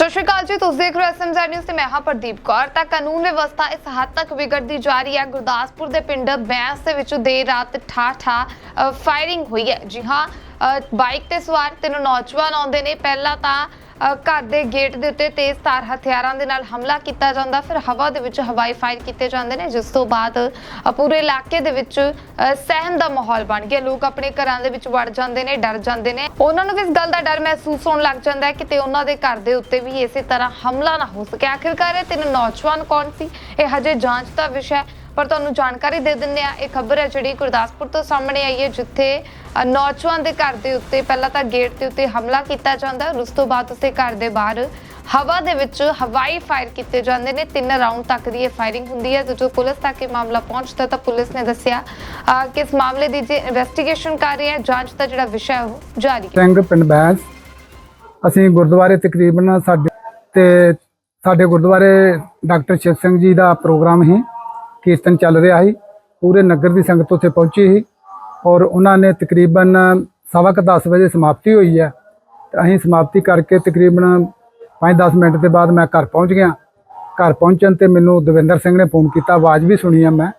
ਸਤਿ ਸ਼੍ਰੀ ਅਕਾਲ ਜੀ ਤੁਸੀਂ ਦੇਖ ਰਹੇ ਹੋ ਐਸਐਮਜ਼ੈਡ ਨਿਊਜ਼ ਤੇ ਮੈਂ ਹਾਂ ਪ੍ਰਦੀਪ ਕੌਰ। ਤਾਂ ਕਾਨੂੰਨ ਵਿਵਸਥਾ ਇਸ ਹੱਦ ਤੱਕ ਵਿਗੜਦੀ ਜਾ ਰਹੀ ਹੈ। ਗੁਰਦਾਸਪੁਰ ਦੇ ਪਿੰਡ ਬੈਂਸ ਦੇ ਵਿੱਚ ਦੇਰ ਰਾਤ ਠਾ ਠਾ ਫਾਇਰਿੰਗ ਹੋਈ ਹੈ। ਜੀ ਹਾਂ ਅ, ਬਾਈਕ ਤੇ ਸਵਾਰ ਤਿੰਨ ਨੌਜਵਾਨ ਆਉਂਦੇ ਨੇ। ਪਹਿਲਾਂ ਤਾਂ ਘਰ ਦੇ ਗੇਟ ਦੇ ਉੱਤੇ ਤੇਜ਼ ਧਾਰ ਹਥਿਆਰਾਂ ਦੇ ਨਾਲ ਹਮਲਾ ਕੀਤਾ ਜਾਂਦਾ। ਫਿਰ ਹਵਾ ਦੇ ਵਿੱਚ ਹਵਾਈ ਫਾਇਰ ਕੀਤੇ ਜਾਂਦੇ ਨੇ ਜਿਸ ਤੋਂ ਬਾਅਦ ਪੂਰੇ ਇਲਾਕੇ ਦੇ ਵਿੱਚ ਅ, ਸਹਿਮ ਦਾ ਮਾਹੌਲ ਬਣ ਗਿਆ। ਲੋਕ ਆਪਣੇ ਘਰਾਂ ਦੇ ਵਿੱਚ ਵੜ ਜਾਂਦੇ ਨੇ ਡਰ ਜਾਂਦੇ ਨੇ। ਉਹਨਾਂ ਨੂੰ ਵੀ ਇਸ ਗੱਲ ਦਾ ਡਰ ਮਹਿਸੂਸ ਹੋਣ ਲੱਗ ਜਾਂਦਾ ਹੈ ਕਿ ਉਹਨਾਂ ਦੇ ਘਰ ਦੇ ਉੱਤੇ ਵੀ ਇਸੇ ਤਰ੍ਹਾਂ ਹਮਲਾ ਨਾ ਹੋ ਸਕੇ। ਆਖਿਰਕਾਰ ਇਹ ਤਿੰਨ ਨੌਜਵਾਨ ਕੌਣ ਸੀ? ਇਹ ਹਜੇ ਜਾਂਚ ਦਾ ਵਿਸ਼ਾ ਹੈ। ਪਰ ਤੁਹਾਨੂੰ ਜਾਣਕਾਰੀ ਦੇ ਦਿੰਦੇ ਆ ਇਹ ਖਬਰ ਹੈ ਜਿਹੜੀ ਗੁਰਦਾਸਪੁਰ ਤੋਂ ਸਾਹਮਣੇ ਆਈ ਹੈ, ਜਿੱਥੇ ਨੌਜਵਾਨ ਦੇ ਘਰ ਦੇ ਉੱਤੇ, ਪਹਿਲਾਂ ਤਾਂ ਗੇਟ ਦੇ ਉੱਤੇ ਹਮਲਾ ਕੀਤਾ ਜਾਂਦਾ ਉਸ ਤੋਂ ਬਾਅਦ ਉਸੇ ਘਰ ਦੇ ਬਾਹਰ ਹਵਾ ਦੇ ਵਿੱਚ ਹਵਾਈ ਫਾਇਰ ਕੀਤੇ ਜਾਂਦੇ ਨੇ। ਤਿੰਨ ਰਾਉਂਡ ਤੱਕ ਦੀ ਇਹ ਫਾਇਰਿੰਗ ਹੁੰਦੀ ਹੈ। ਜਦੋਂ ਪੁਲਿਸ ਤੱਕ ਇਹ ਮਾਮਲਾ ਪਹੁੰਚਦਾ ਤਾਂ ਪੁਲਿਸ ਨੇ ਦੱਸਿਆ ਕਿ ਇਸ ਮਾਮਲੇ ਦੀ ਜੇ ਇਨਵੈਸਟੀਗੇਸ਼ਨ ਕਰ ਰਹੀ ਹੈ, ਜਾਂਚ ਦਾ ਜਿਹੜਾ ਵਿਸ਼ਾ ਹੈ ਉਹ ਜਾਰੀ ਹੈ। ਸਿੰਘ, ਪਿੰਡ ਬੈਂਸ। ਅਸੀਂ ਗੁਰਦੁਆਰੇ ਤਕਰੀਬਨ ਸਾਡੇ ਤੇ, ਸਾਡੇ ਗੁਰਦੁਆਰੇ ਡਾਕਟਰ ਸ਼ਿਵ ਸਿੰਘ ਜੀ ਦਾ ਪ੍ਰੋਗਰਾਮ ਹੈ ਕੀਰਤਨ ਚੱਲ ਰਿਹਾ ਸੀ, ਪੂਰੇ ਨਗਰ ਦੀ ਸੰਗਤ ਉੱਥੇ ਪਹੁੰਚੀ ਸੀ ਔਰ ਉਹਨਾਂ ਨੇ ਤਕਰੀਬਨ ਸਵਾ ਕੁ 10 ਵਜੇ ਸਮਾਪਤੀ ਹੋਈ ਹੈ। ਤੇ ਅਸੀਂ ਸਮਾਪਤੀ ਕਰਕੇ ਤਕਰੀਬਨ 5-10 ਮਿੰਟ ਦੇ ਬਾਅਦ ਮੈਂ ਘਰ ਪਹੁੰਚ ਗਿਆ। ਘਰ ਪਹੁੰਚਣ ਤੇ ਮੈਨੂੰ ਦਵਿੰਦਰ ਸਿੰਘ ਨੇ ਫੋਨ ਕੀਤਾ, ਆਵਾਜ਼ ਵੀ ਸੁਣੀ ਆ ਮੈਂ।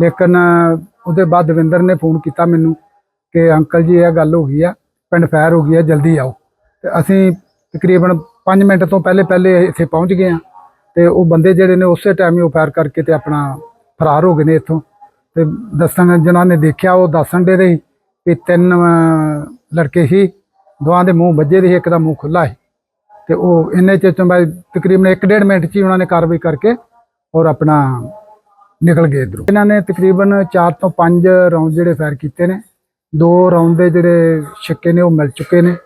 ਲੇਕਿਨ ਉਹਦੇ ਬਾਅਦ ਦਵਿੰਦਰ ਨੇ ਫੋਨ ਕੀਤਾ ਮੈਨੂੰ ਕਿ ਅੰਕਲ ਜੀ, ਇਹ ਗੱਲ ਹੋ ਗਈ ਆ, ਪਿੰਡ ਫਾਇਰ ਹੋ ਗਈ ਆ, ਜਲਦੀ ਆਓ। ਤੇ ਅਸੀਂ ਤਕਰੀਬਨ 5 ਮਿੰਟ ਤੋਂ ਪਹਿਲੇ ਪਹਿਲੇ ਇੱਥੇ ਪਹੁੰਚ ਗਏ ਆ। ਤੇ ਉਹ ਬੰਦੇ ਜਿਹੜੇ ਨੇ ਉਸੇ ਟਾਈਮ ਹੀ ਉਹ ਫਾਇਰ ਕਰਕੇ ਤੇ ਆਪਣਾ ਫਰਾਰ ਹੋ ਗਏ ਨੇ ਇੱਥੋਂ। ਤੇ ਦੱਸਣ ਜਿਨ੍ਹਾਂ ਨੇ ਦੇਖਿਆ, ਉਹ ਦੱਸਣ ਦੇ ਰਹੇ ਵੀ ਤਿੰਨ ਲੜਕੇ ਸੀ ਦੋਹਾਂ ਦੇ ਮੂੰਹ ਵੱਜੇ ਦੇ ਸੀ, ਇੱਕ ਦਾ ਮੂੰਹ ਖੁੱਲਾ ਸੀ। ਤੇ ਉਹ ਇੰਨੇ ਚਿਰ ਤੋਂ ਬਾਅਦ ਤਕਰੀਬਨ 1.5 ਮਿੰਟ 'ਚ ਹੀ ਉਹਨਾਂ ਨੇ ਕਾਰਵਾਈ ਕਰਕੇ ਔਰ ਆਪਣਾ ਨਿਕਲ ਗਏ ਇੱਧਰੋਂ। ਇਹਨਾਂ ਨੇ ਤਕਰੀਬਨ 4 ਤੋਂ 5 ਰਾਉਂਡ ਜਿਹੜੇ ਫਾਇਰ ਕੀਤੇ ਨੇ। ਦੋ ਰਾਉਂਡ ਦੇ ਜਿਹੜੇ ਛੱਕੇ ਨੇ, ਉਹ ਮਿਲ ਚੁੱਕੇ ਨੇ।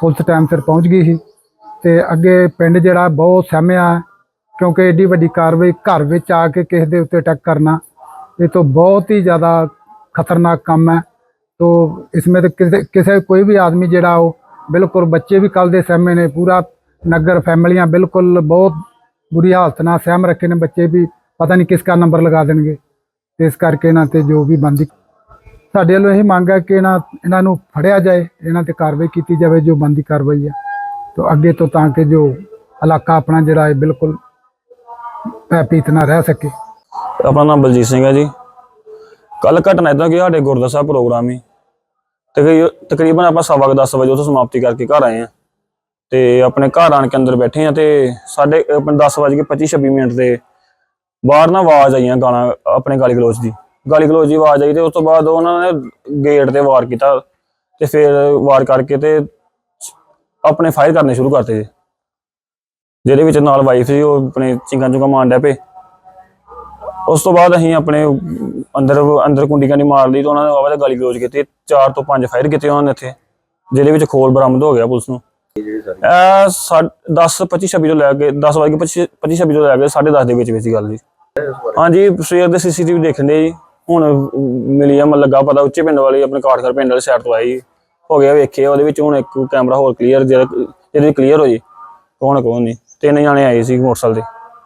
ਪੁਲਿਸ ਟਾਈਮ ਸਿਰ ਪਹੁੰਚ ਗਈ ਸੀ। ਤੇ ਅੱਗੇ ਪਿੰਡ ਜਿਹੜਾ ਬਹੁਤ ਸਹਿਮਿਆ। ਕਿਉਂਕਿ ਏਡੀ ਵੱਡੀ ਕਾਰਵਾਈ ਘਰ ਵਿੱਚ ਆ ਕੇ ਕਿਸੇ ਦੇ ਉੱਤੇ ਅਟੈਕ ਕਰਨਾ, ਇਹ ਤੋਂ ਬਹੁਤ ਹੀ ਜ਼ਿਆਦਾ ਖਤਰਨਾਕ ਕੰਮ ਹੈ। ਤੋ ਇਸਮੇ ਤੇ ਕਿਸੇ ਕਿਸੇ ਕੋਈ ਵੀ ਆਦਮੀ ਜਿਹੜਾ ਉਹ ਬਿਲਕੁਲ ਬੱਚੇ ਵੀ ਕੱਲ ਦੇ ਸਹਿਮੇ ਨੇ, ਪੂਰਾ ਨਗਰ ਫੈਮਲੀਆਂ ਬਿਲਕੁਲ ਬਹੁਤ ਬੁਰੀ ਹਾਲਤ ਨਾਲ ਸਹਿਮ ਰੱਖੇ ਨੇ, ਬੱਚੇ ਵੀ ਪਤਾ ਨਹੀਂ ਕਿਸ ਕਾ ਨੰਬਰ ਲਗਾ ਦੇਣਗੇ। ਤੇ ਇਸ ਕਰਕੇ ਇਹਨਾਂ ਤੇ ਜੋ ਵੀ ਬੰਦੀ ਸਾਡੇ ਵੱਲੋਂ ਇਹ ਮੰਗ ਹੈ ਕਿ ਇਹਨਾਂ ਇਹਨਾਂ ਨੂੰ ਫੜਿਆ ਜਾਏ, ਇਹਨਾਂ ਤੇ ਕਾਰਵਾਈ ਕੀਤੀ ਜਾਵੇ, ਜੋ ਬੰਦੀ ਕਾਰਵਾਈ ਹੈ। ਤੋ ਅੱਗੇ ਤੋਂ ਤਾਂ ਕਿ ਜੋ ਇਲਾਕਾ ਆਪਣਾ ਜਿਹੜਾ ਹੈ ਬਿਲਕੁਲ ਭੈਪੀਤ ਨਾ ਰਹਿ ਸਕੇ। ਆਪਣਾ ਨਾਮ ਬਲਜੀਤ ਸਿੰਘ ਹੈ ਜੀ। ਕੱਲ ਘਟਨਾ ਇਦਾਂ ਕਿ ਸਾਡੇ ਗੁਰਦੁਆਰਾ ਸਾਹਿਬ ਪ੍ਰੋਗਰਾਮ ਹੀ। ਤਕਰੀਬਨ ਆਪਾਂ ਸਵਾ ਕੁ ਦਸ ਵਜੇ ਉੱਥੋਂ ਸਮਾਪਤੀ ਕਰਕੇ ਘਰ ਆਏ ਆ। ਤੇ ਆਪਣੇ ਘਰ ਆਣ ਕੇ ਅੰਦਰ ਬੈਠੇ ਆ ਤੇ ਸਾਡੇ ਆਪਣੇ 10 ਕੇ 25 26 ਮਿੰਟ ਤੇ ਬਾਹਰ ਨਾ ਆਵਾਜ਼ ਆਈਆਂ ਗਾਣਾ, ਆਪਣੇ ਗਾਲੀ ਗਲੋਚ ਦੀ। ਗਾਲੀ ਗਲੋਚ ਦੀ ਆਵਾਜ਼ ਆਈ ਤੇ ਉਸ ਤੋਂ ਬਾਅਦ ਉਹਨਾਂ ਨੇ ਗੇਟ ਤੇ ਵਾਰ ਕੀਤਾ ਤੇ ਫਿਰ ਵਾਰ ਕਰਕੇ ਤੇ ਆਪਣੇ ਫਾਇਰ ਕਰਨੇ ਸ਼ੁਰੂ ਕਰਤੇ। ਜੀ ਜਿਹਦੇ ਵਿੱਚ ਨਾਲ ਵਾਈਫ ਸੀ ਉਹ ਆਪਣੇ ਚਿੰਗਾਂ ਚੁੰਗਾਂ ਮਾਰਨ ਡੈ ਪਏ। ਉਸ ਤੋਂ ਬਾਅਦ ਅਸੀਂ ਆਪਣੇ ਅੰਦਰ ਅੰਦਰ ਕੁੰਡੀ ਕਾਂਡੀ ਮਾਰ ਲਈ ਤੇ ਉਹਨਾਂ ਨੇ ਆਵਾਜ਼ ਗਾਲੀ ਗਲੋਚ ਕੀਤੀ। ਚਾਰ ਤੋਂ ਪੰਜ ਫਾਇਰ ਕੀਤੇ ਉਹਨਾਂ ਨੇ ਇੱਥੇ ਜਿਹਦੇ ਵਿੱਚ ਖੋਲ ਬਰਾਮਦ ਹੋ ਗਿਆ ਪੁਲਿਸ ਨੂੰ। ਇਹ 10 25 26 ਤੋਂ ਲੈ ਕੇ 10 ਵਜੇ 25 25 26 ਤੋਂ ਲੈ ਕੇ 10:30 ਦੇ ਵਿੱਚ ਵਿੱਚ ਗੱਲ ਜੀ। ਹਾਂਜੀ ਸਵੇਰ ਦੇ ਸੀਸੀਟੀਵੀ ਦੇਖਣ ਦੇ ਜੀ। ਹੁਣ ਅਮ, ਮਿਲੀ ਆ ਮਨ ਲੱਗਾ ਪਤਾ ਉੱਚੇ ਪਿੰਡ ਵਾਲੇ ਆਪਣੇ ਕਾਠਗੜ ਪਿੰਡ ਵਾਲੇ ਸਾਈਡ ਤੋਂ ਆਏ ਜੀ। ਹੋ ਗਿਆ ਵੇਖੇ ਉਹਦੇ ਵਿੱਚ ਹੁਣ ਇੱਕ ਕੈਮਰਾ ਹੋਰ ਕਲੀਅਰ ਜਿਹਦੇ ਕਲੀਅਰ ਹੋ ਜੀ। ਕੌਣ ਕੌਣ ਨਹੀਂ। ਤਿੰਨ ਜਾਣੇ ਆਏ ਸੀ ਮੋਟਰਸਾਈਕਲ ਤੇ।